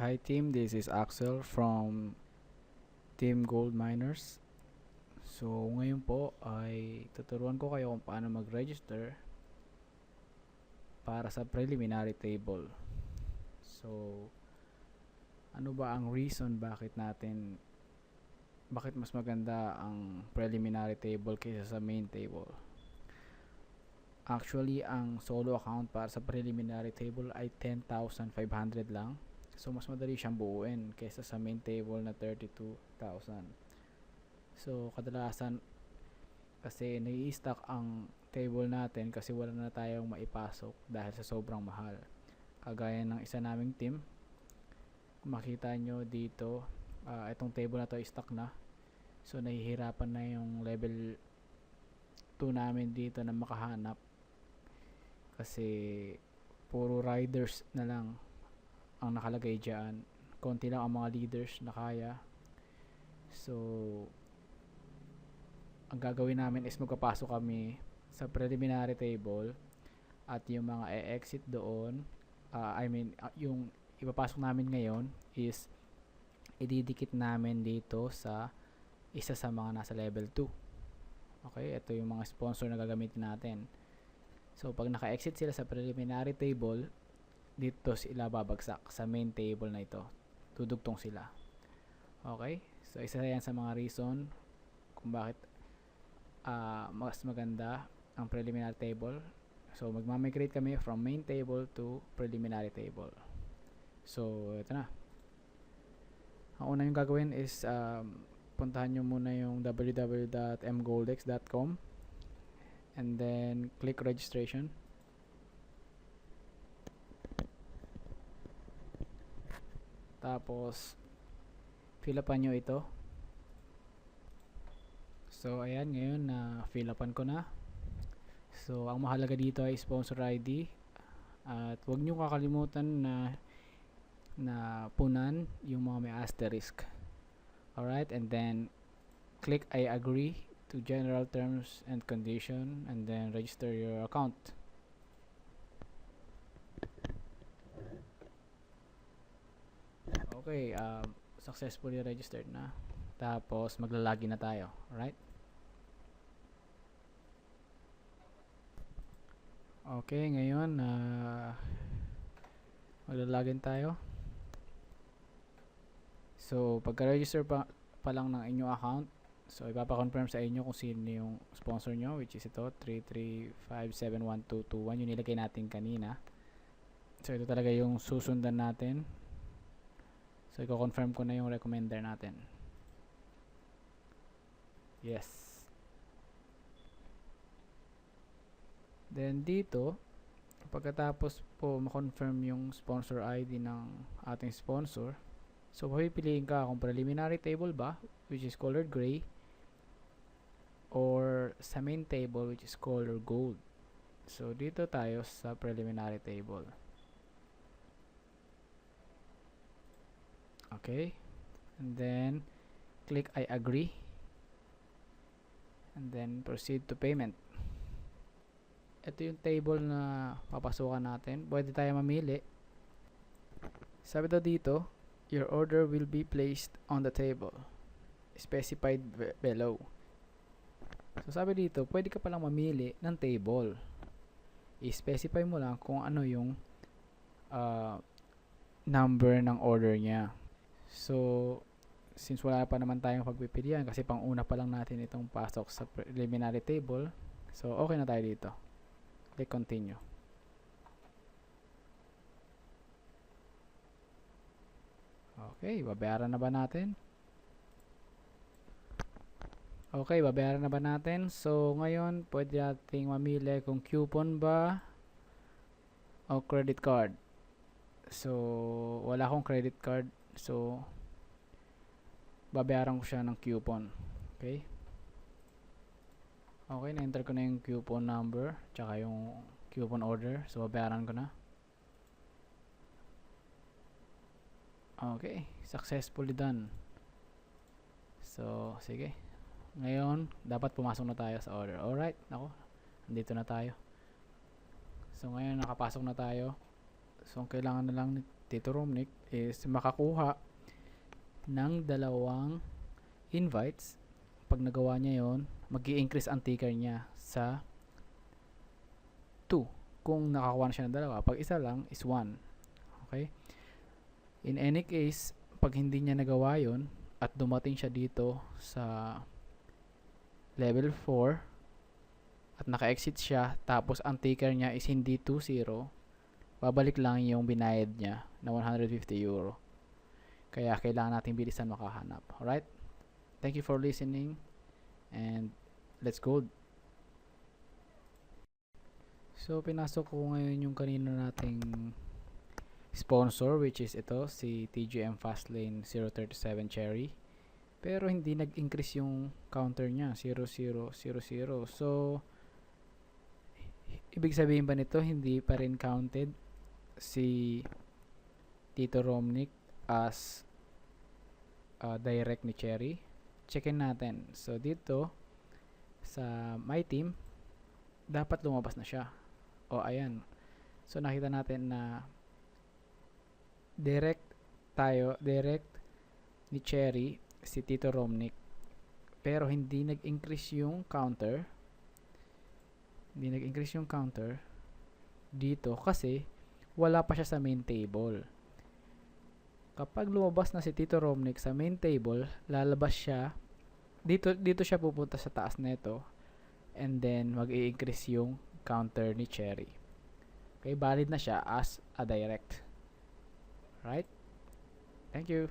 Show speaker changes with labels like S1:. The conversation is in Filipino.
S1: Hi team, this is Axel from Team Gold Miners. So ngayon po ay tuturuan ko kayo kung paano mag-register para sa preliminary table. So ano ba ang reason bakit natin bakit mas maganda ang preliminary table kaysa sa main table? Actually, ang solo account para sa preliminary table ay 10,500 lang. So, mas madali siyang buuin kaysa sa main table na 32,000. So, kadalasan kasi nai-stock ang table natin kasi wala na tayong maipasok dahil sa sobrang mahal. Kagaya ng isa naming team, makita nyo dito, ah, itong table na to stock na. So, nahihirapan na yung level 2 namin dito na makahanap kasi puro riders na lang ang nakalagay dyan. Konti lang ang mga leaders na kaya. So ang gagawin namin is magpapasok kami sa preliminary table at yung mga e-exit doon ah, I mean ah, yung ipapasok namin ngayon is ididikit namin dito sa isa sa mga nasa level 2 okay ito yung mga sponsor na gagamitin natin. So, pag naka-exit sila sa preliminary table, dito sila babagsak sa main table na ito. Tudugtong sila. Okay? So, isa yan sa mga reason kung bakit ah, mas maganda ang preliminary table. So, magmamigrate kami from main table to preliminary table. So, ito na. Ang una yung gagawin is um, puntahan nyo muna yung www.mgoldex.com and then click registration tapos fill upan nyo ito. So ayan ngayon na fill upan ko na. So ang mahalaga dito ay sponsor ID at huwag nyo kakalimutan na na punan yung mga may asterisk. Alright and then click I agree to general terms and condition and then register your account okay um, successfully registered na tapos maglalagin na tayo right okay ngayon uh, maglalagin tayo so pagka-register pa, pa lang ng inyong account So, ipapa-confirm sa inyo kung sino yung sponsor nyo, which is ito, 335712221, yung nilagay natin kanina. So, ito talaga yung susundan natin. So, i-confirm ko na yung recommender natin. Yes. Then, dito, pagkatapos po ma-confirm yung sponsor ID ng ating sponsor, so, pipiliin ka kung preliminary table ba, which is colored gray, or sa main table which is color gold. So dito tayo sa preliminary table. Okay. And then click I agree. And then proceed to payment. Ito yung table na papasukan natin. Pwede tayo mamili. Sabi daw dito, your order will be placed on the table specified below. So sabi dito, pwede ka palang mamili ng table. I-specify mo lang kung ano yung uh, number ng order niya. So, since wala pa naman tayong pagpipilian kasi pang una pa lang natin itong pasok sa preliminary table, so okay na tayo dito. Click continue. Okay, babayaran na ba natin? Okay, babayaran na ba natin? So, ngayon, pwede nating mamili kung coupon ba o credit card. So, wala akong credit card. So, babayaran ko siya ng coupon. Okay? Okay, na-enter ko na yung coupon number tsaka yung coupon order. So, babayaran ko na. Okay, successfully done. So, sige. Ngayon, dapat pumasok na tayo sa order. Alright, ako, nandito na tayo. So, ngayon nakapasok na tayo. So, ang kailangan na lang Tito Romnick is makakuha ng dalawang invites. Pag nagawa niya yon, mag increase ang ticker niya sa 2 kung nakakuha na siya ng dalawa. Pag isa lang is 1. Okay? In any case, pag hindi niya nagawa yon at dumating siya dito sa level 4 at naka-exit siya tapos ang ticker niya is hindi 2-0 babalik lang yung binayad niya na 150 euro. Kaya kailangan natin bilisan makahanap. Alright? Thank you for listening. And let's go. So pinasok ko ngayon yung kanina nating sponsor which is ito si TGM Fastlane 037 Cherry. Pero hindi nag-increase yung counter niya 0000 so ibig sabihin ba nito hindi pa rin counted si Tito Romnick as uh, direct ni Cherry. Checkin natin. So dito sa my team dapat lumabas na siya. O ayan. So nakita natin na direct tayo direct ni Cherry si Tito Romnick. Pero hindi nag-increase yung counter. Hindi nag-increase yung counter dito kasi wala pa siya sa main table. Kapag lumabas na si Tito Romnick sa main table lalabas siya. Dito dito siya pupunta sa taas nito and then mag-i-increase yung counter ni Cherry. Okay valid na siya as a direct. Right? Thank you